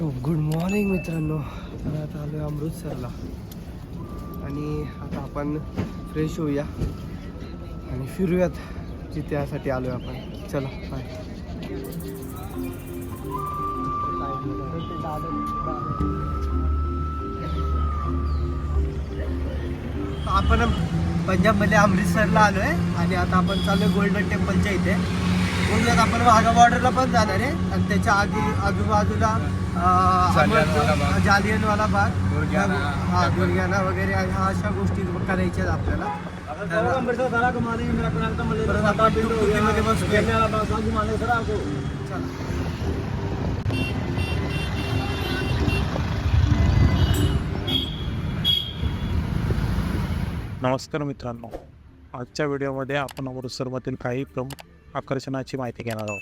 So good morning मित्रांनो. तर आता आलो आहे अमृतसरला आणि आता आपण फ्रेश होऊया. आणि फिरूयात. जिथे यासाठी आलो आहे आपण. चला बाय आपण पंजाबमध्ये अमृतसरला आलो आहे आणि आता आपण चालू आहे गोल्डन टेम्पलच्या इथे. बोलूयात आपण वाघा बॉर्डरला पण जाणार आहे. आणि त्याच्या आधी आजूबाजूला जालियनवाला बाग. जालियनवाला बाग. दुर्ग्याना. हा दुर्ग्याना वगैरे ह्या अशा गोष्टी करायच्या आपल्याला. नमस्कार मित्रांनो. आजच्या व्हिडिओमध्ये आपण अमृतसरमधील काही प्रमुख आकर्षणाची माहिती घेणार आहोत.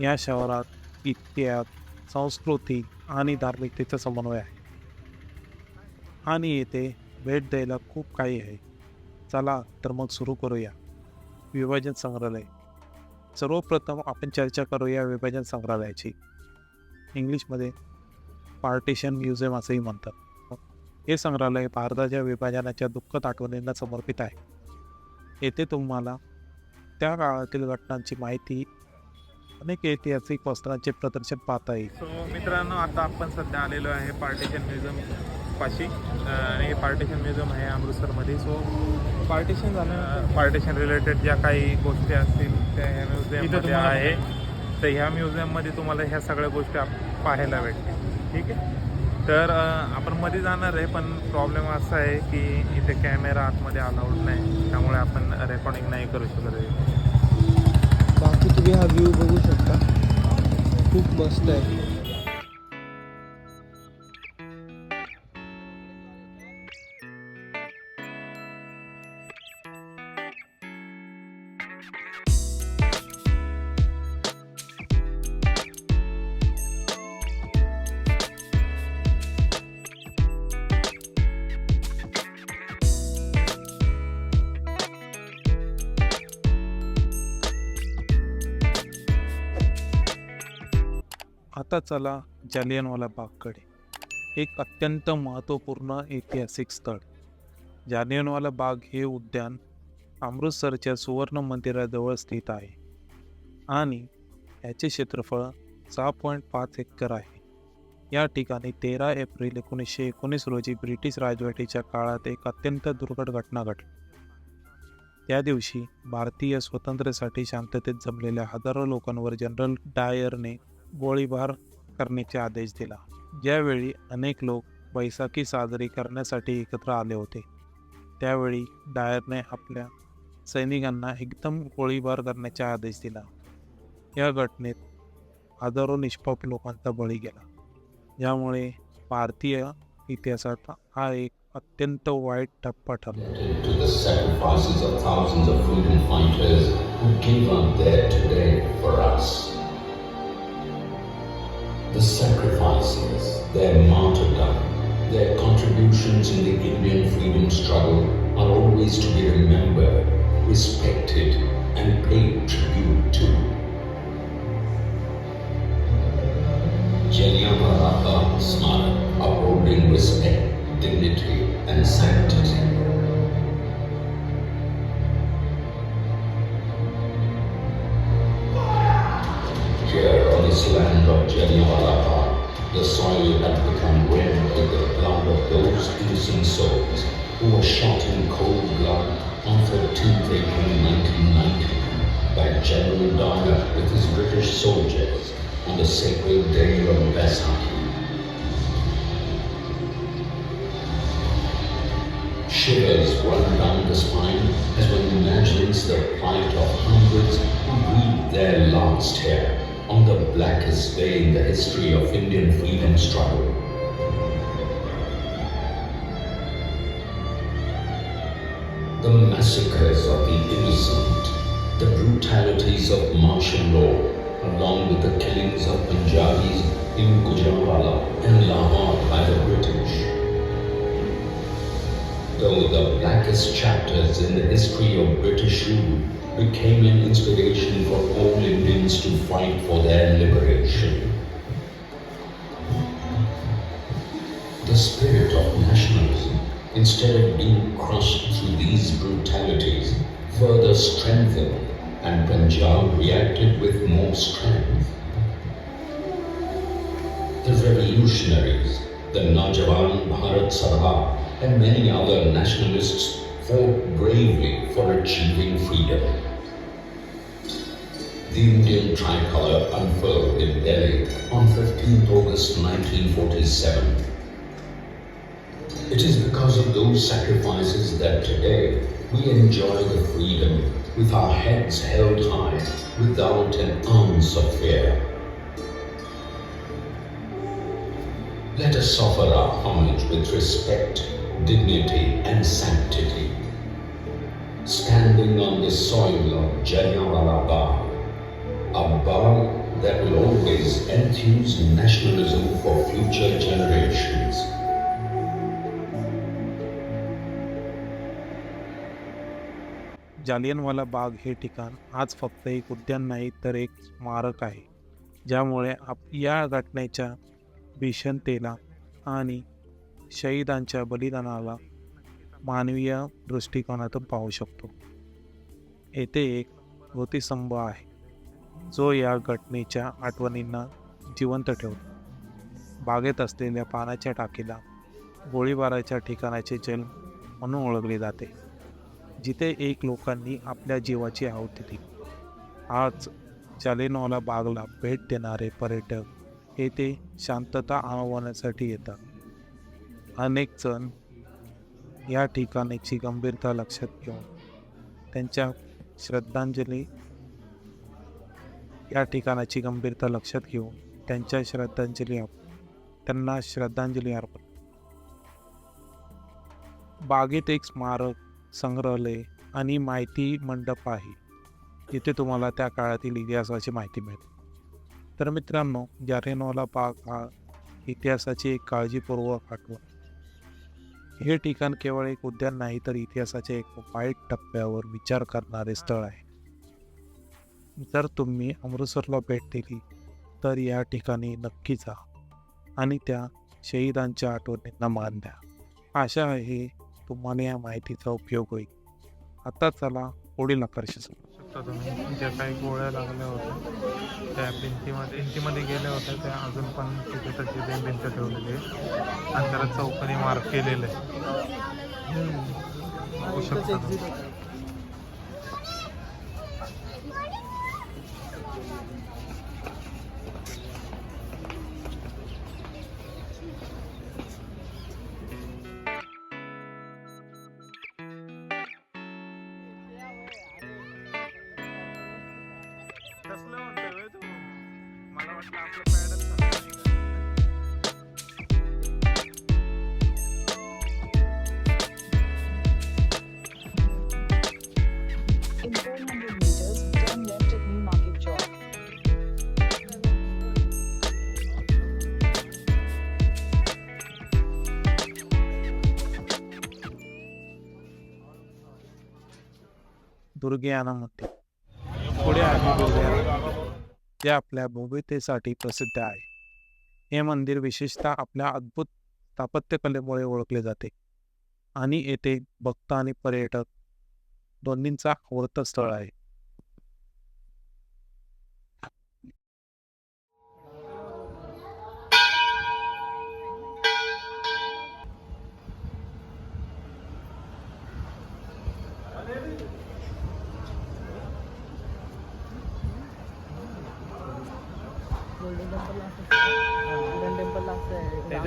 या शहरात इतिहास संस्कृती आणि धार्मिकतेचा समन्वय आहे. आणि येथे भेट द्यायला खूप काही आहे. चला तर मग सुरू करूया. विभाजन संग्रहालय. सर्वप्रथम आपण चर्चा करूया विभाजन संग्रहालयाची. इंग्लिशमध्ये पार्टिशन म्युझियम असंही म्हणतात. हे संग्रहालय भारताच्या विभाजनाच्या दुःखद आठवणींना समर्पित आहे. येथे तुम्हाला त्या काळातील घटनांची माहिती अनेक ऐतिहासिक वस्त्रांचे प्रदर्शन पाहता येईल सो मित्रांनो आता आपण सध्या आलेलो आहे पार्टिशन म्युझियम पाशी. आणि हे पार्टिशन म्युझियम आहे अमृतसरमध्ये. सो पार्टिशन झालं. पार्टिशन रिलेटेड ज्या काही गोष्टी असतील त्या ह्या म्युझियममध्ये आहे. तर ह्या म्युझियममध्ये तुम्हाला ह्या सगळ्या गोष्टी आप- पाहायला भेटतील. ठीक आहे? तर आपण मध्ये जाणार आहे पण प्रॉब्लेम असा आहे की इथे कॅमेरा आतमध्ये अलाउड नाही. त्यामुळे आपण रेकॉर्डिंग नाही करू शकत तुम्ही हा व्ह्यू बघू शकता. खूप मस्त आहे. आता चला जालियनवाला बागकडे. एक अत्यंत महत्त्वपूर्ण ऐतिहासिक स्थळ. जालियनवाला बाग हे उद्यान अमृतसरच्या सुवर्ण मंदिराजवळ स्थित आहे. आणि याचे क्षेत्रफळ सहा पॉईंट पाच एकर आहे. या ठिकाणी तेरा एप्रिल एकोणीसशे एकोणीस रोजी ब्रिटिश राजवटीच्या काळात एक अत्यंत दुर्घट घटना घडली. त्या दिवशी भारतीय स्वातंत्र्यासाठी शांततेत जमलेल्या हजारो लोकांवर जनरल डायरने गोळीबार करण्याचे आदेश दिला. ज्यावेळी अनेक लोक बैसाखी साजरी करण्यासाठी एकत्र आले होते त्यावेळी डायरने आपल्या सैनिकांना एकदम गोळीबार करण्याचा आदेश दिला. या घटनेत हजारो निष्पाप लोकांचा बळी गेला. यामुळे भारतीय इतिहासात हा एक अत्यंत वाईट टप्पा ठरला. The sacrifices, their martyrdom, their contributions in the Indian freedom struggle are always to be remembered, imagines the plight of hundreds who breathed their last here on the blackest day in the history of Indian freedom struggle. The massacres of the innocent, the brutalities of martial law, along with the killings of Punjabis in Gujranwala and Lahore by the British though the blackest chapters in the history of British rule became an inspiration for all Indians to fight for their liberation. the spirit of nationalism, instead of being crushed through these brutalities, further strengthened, and Punjab reacted with more strength. The revolutionaries, the Najawan Bharat Sabha, and many other nationalists fought bravely for achieving freedom. The Indian tricolour unfurled in Delhi on 15th August 1947. It is because of those sacrifices that today we enjoy the freedom with our heads held high without an ounce of fear. Let us offer our homage with respect, dignity, and sanctity. Standing on the soil of Jallianwala a Bagh that will always enthuse nationalism for future generations. Jallianwala Bagh हे ठिकाण आज फक्त एक उद्यान नाही तर एक स्मारक आहे ज्यामुळे आप या घटनेच्या भीषणतेला आणि शहीदांच्या बलिदानाला मानवीय दृष्टिकोनातून पाहू शकतो. येथे एक स्मृतिस्तंभ आहे. जो या घटनेच्या आठवणींना जिवंत ठेवतो. बागेत असलेल्या पाण्याच्या टाकीला गोळीबाराच्या ठिकाणाचे जल म्हणून ओळखले जाते. जिथे एक लोकांनी आपल्या जीवाची आहुती दिली. आज जालियनवाला बागला भेट देणारे पर्यटक येथे शांतता अनुभवण्यासाठी येतात. अनेक जण या ठिकाणाची गंभीरता लक्षात घेऊन त्यांच्या श्रद्धांजली या ठिकाणाची गंभीरता लक्षात घेऊन त्यांच्या श्रद्धांजली त्यांना श्रद्धांजली अर्पण. बागेत एक स्मारक संग्रहालय आणि माहिती मंडप आहे. जिथे तुम्हाला त्या काळातील इतिहासाची माहिती मिळते. तर मित्रांनो जारेनवाला बाग हा इतिहासाची एक काळजीपूर्वक आठवण. हे ठिकाण केवळ एक उद्यान नाही तर इतिहासाच्या एक वाईट टप्प्यावर विचार करणारे स्थळ आहे. जर तुम्ही अमृतसरला भेट दिली तर या ठिकाणी नक्की जा आणि त्या शहीदांच्या आठवणींना मान द्या. आशा आहे तुम्हाला या माहितीचा उपयोग होईल. आता चला पुढील आकर्षण शकता तुम्ही. ज्या काही गोळ्या लागल्या होत्या त्या भिंतीमध्ये भिंतीमध्ये गेल्या होत्या त्या अजून पण तिथे तशी ते भिंत ठेवलेली आहे आणि त्याला चौकोनी मार्क केलेलं आहे शकता मला वाटलं आपलं पॅडच चालू आहे. In 400 जे आपल्या भव्यतेसाठी प्रसिद्ध आहे. हे मंदिर विशेषतः आपल्या अद्भुत स्थापत्यकलेमुळे ओळखले जाते. आणि येथे भक्त आणि पर्यटक दोन्हींचा आवडतं स्थळ आहे.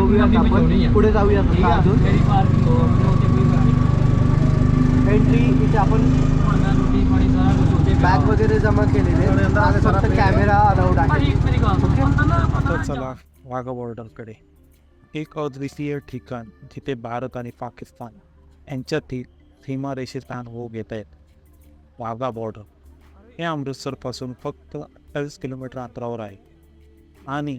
बघूयात आपण. पुढे जाऊयात आता अजून? एंट्री इथे आपण बॅग वगैरे जमा केलेले. फक्त कॅमेरा अलाउड आहे. आता चला वाघा बॉर्डरकडे एक अद्वितीय ठिकाण जिथे भारत आणि पाकिस्तान यांच्यातील सीमारेषेचा अनुभव घेत आहेत. वाघा बॉर्डर हे अमृतसरपासून फक्त अठ्ठावीस किलोमीटर अंतरावर आहे. आणि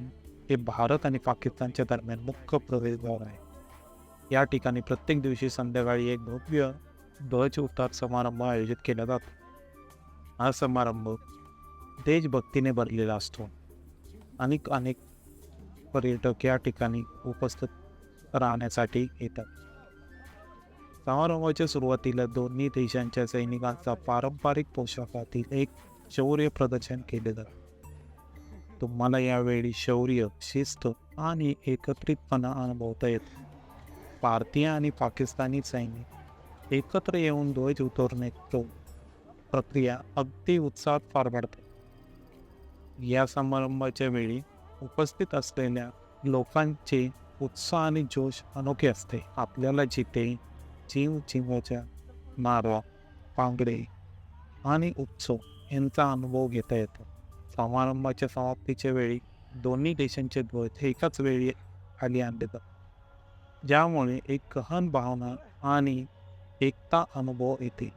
हे भारत आणि पाकिस्तानच्या दरम्यान मुख्य प्रवेशद्वार आहे. या ठिकाणी प्रत्येक दिवशी संध्याकाळी एक भव्य ध्वज उतार समारंभ आयोजित केला जातो. हा समारंभ देशभक्तीने भरलेला असतो. अनेक अनेक पर्यटक या ठिकाणी उपस्थित राहण्यासाठी येतात. समारंभाच्या सुरुवातीला दोन्ही देशांच्या सैनिकांचा पारंपरिक पोशाखातील एक शौर्य प्रदर्शन केले जाते. तुम्हाला यावेळी शौर्य शिस्त आणि एकत्रितपणा अनुभवता येतो. भारतीय आणि पाकिस्तानी सैनिक एकत्र येऊन ध्वज उतरण्याची प्रक्रिया अगदी उत्साहात पार पाडते या समारंभाच्या वेळी उपस्थित असलेल्या लोकांचे उत्साह आणि जोश अनोखे असते. आपल्याला जिथे जीव जीवाच्या नारा पांगडे आणि उत्सव यांचा अनुभव घेता येतो. समारंभाच्या समाप्तीच्या वेळी दोन्ही देशांचे ध्वज एकाच वेळी खाली आणले जातात. ज्यामुळे एक गहन भावना आणि एकता अनुभव येते.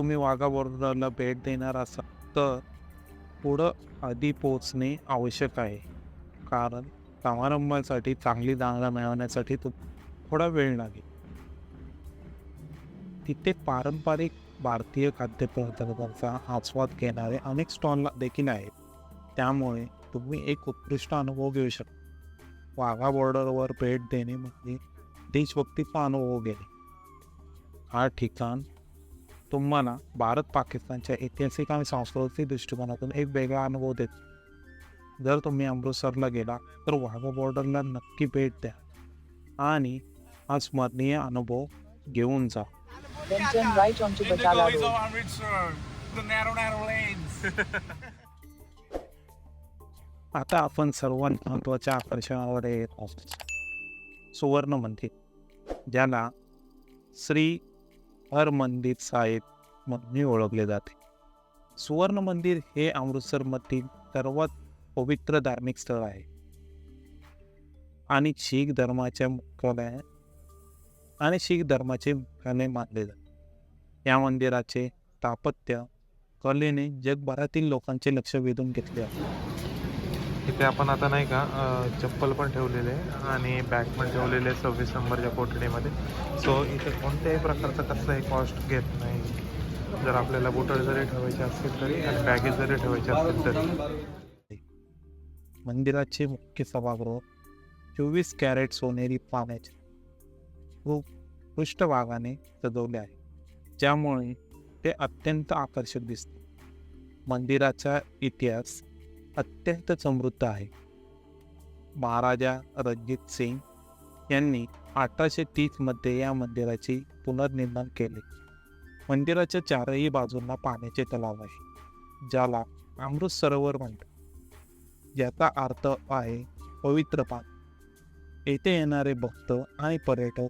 तुम्ही वाघा बॉर्डरला भेट देणार असाल तर पुढं आधी पोचणे आवश्यक आहे. कारण समारंभासाठी चांगली जागा मिळवण्यासाठी तो थोडा वेळ लागेल. तिथे पारंपरिक भारतीय खाद्यपदार्थांचा आस्वाद घेणारे अनेक स्टॉल देखील आहेत. त्यामुळे तुम्ही एक उत्कृष्ट अनुभव घेऊ शकता. वाघा बॉर्डरवर भेट देणे म्हणजे देशभक्तीचा अनुभव घेणे. हा ठिकाण तुम्हाला भारत पाकिस्तानच्या ऐतिहासिक आणि सांस्कृतिक दृष्टिकोनातून एक वेगळा अनुभव देतो. जर तुम्ही अमृतसरला गेला तर वाघा बॉर्डरला नक्की भेट द्या आणि हा स्मरणीय अनुभव घेऊन जा. आता आपण सर्वात महत्त्वाच्या आकर्षणावर येत आहोत. सुवर्ण मंदिर ज्याला श्री हर मंदिर साहेब म्हणून ओळखले जाते. सुवर्ण मंदिर हे अमृतसरमधील सर्वात पवित्र धार्मिक स्थळ आहे. आणि शीख धर्माच्या मुख्यालय आणि शीख धर्माचे मुख्यालय मानले जाते. या मंदिराचे स्थापत्य कलेने जगभरातील लोकांचे लक्ष वेधून घेतले आहे. इथे आपण आता नाही का चप्पल पण ठेवलेले आहे आणि बॅग पण ठेवलेले आहे सव्वीस नंबरच्या कोठडीमध्ये. सो इथे कोणत्याही प्रकारचं कसंही कॉस्ट घेत नाही. जर आपल्याला बोटल जरी ठेवायचे असतील तरी आणि बॅगेज जरी ठेवायचे असतील तरी. मंदिराचे मुख्य सभागृह चोवीस कॅरेट सोनेरी पाण्याचे खूप पृष्ठभागाने सजवले आहे. ज्यामुळे ते अत्यंत आकर्षक दिसते. मंदिराचा इतिहास अत्यंत समृद्ध आहे. महाराजा रणजित सिंग यांनी अठराशे तीसमध्ये या मंदिराचे पुनर्निर्माण केले. मंदिराच्या चारही बाजूंना पाण्याचे तलाव आहे ज्याला अमृत सरोवर म्हणतात. ज्याचा अर्थ आहे पवित्र पान. येथे येणारे भक्त आणि पर्यटक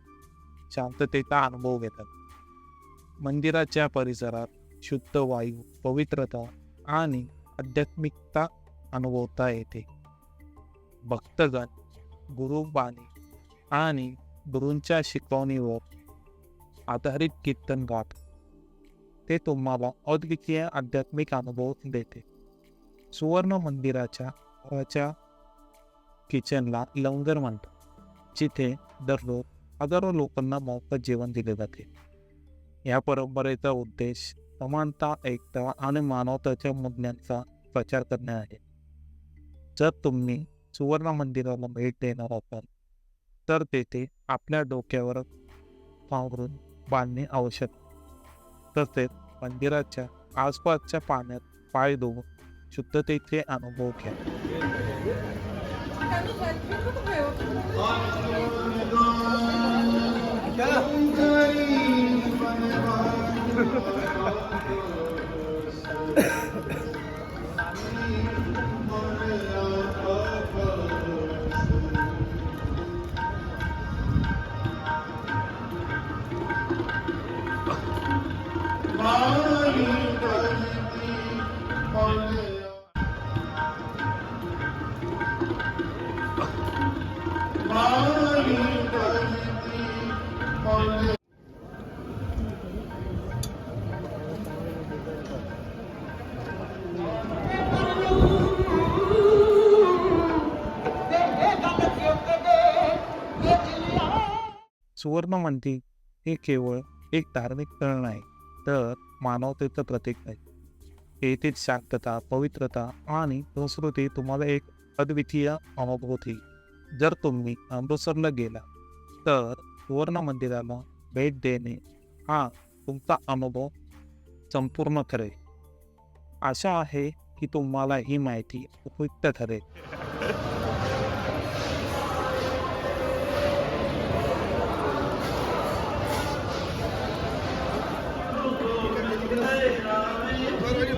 शांततेचा अनुभव घेतात. मंदिराच्या परिसरात शुद्ध वायू पवित्रता आणि आध्यात्मिकता अनुभवता येते. भक्तगण गुरुबाणी आणि गुरूंच्या शिकवणीवर आधारित कीर्तन गात. ते तुम्हाला अद्वितीय आध्यात्मिक अनुभव देते. सुवर्ण मंदिराच्या घराच्या किचनला लंगर म्हणतात. जिथे दररोज हजारो लोकांना मोफत जेवण दिले जाते. या परंपरेचा उद्देश समानता एकता आणि मानवताच्या मूल्यांचा प्रचार करणे आहे. जर तुम्ही सुवर्ण मंदिराला भेट देणार असाल तर तेथे आपल्या डोक्यावर पांघरून बांधणे आवश्यक. तसेच मंदिराच्या आसपासच्या पाण्यात पाय धुवून शुद्धतेचे अनुभव घ्या. सुवर्ण मंदिर हे केवळ एक धार्मिक तळ नाही तर मानवतेचं प्रतीक आहे. येथील शांतता पवित्रता आणि संस्कृती तुम्हाला एक अद्वितीय अनुभव होती जर तुम्ही अमृतसरला गेला तर सुवर्ण मंदिराला भेट देणे हा तुमचा अनुभव संपूर्ण ठरेल. आशा आहे की तुम्हाला ही माहिती उपयुक्त ठरेल.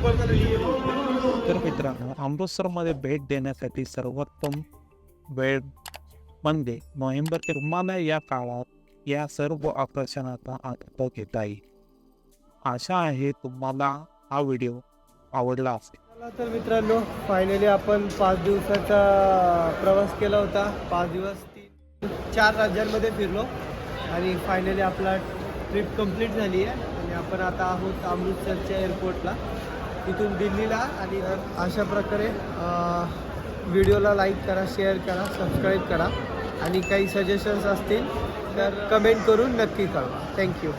तर मित्रांनो अमृतसरमध्ये भेट देण्यासाठी सर्वोत्तम वेळ म्हणजे नोव्हेंबर ते तुम्हाला या काळात या सर्व आकर्षणाचा आनंद घेता येईल आशा आहे तुम्हाला हा व्हिडिओ आवडला असेल. तर मित्रांनो फायनली आपण पाच दिवसाचा प्रवास केला होता. पाच दिवस तीन चार राज्यांमध्ये फिरलो. आणि फायनली आपला ट्रिप कंप्लीट झाली आहे. आणि आपण आता आहोत अमृतसरच्या एअरपोर्टला इथून दिल्लीला आणि अशा प्रकारे व्हिडिओला लाईक करा शेअर करा सबस्क्राईब करा. आणि काही सजेशन्स असतील तर कमेंट करून नक्की कळवा. थँक्यू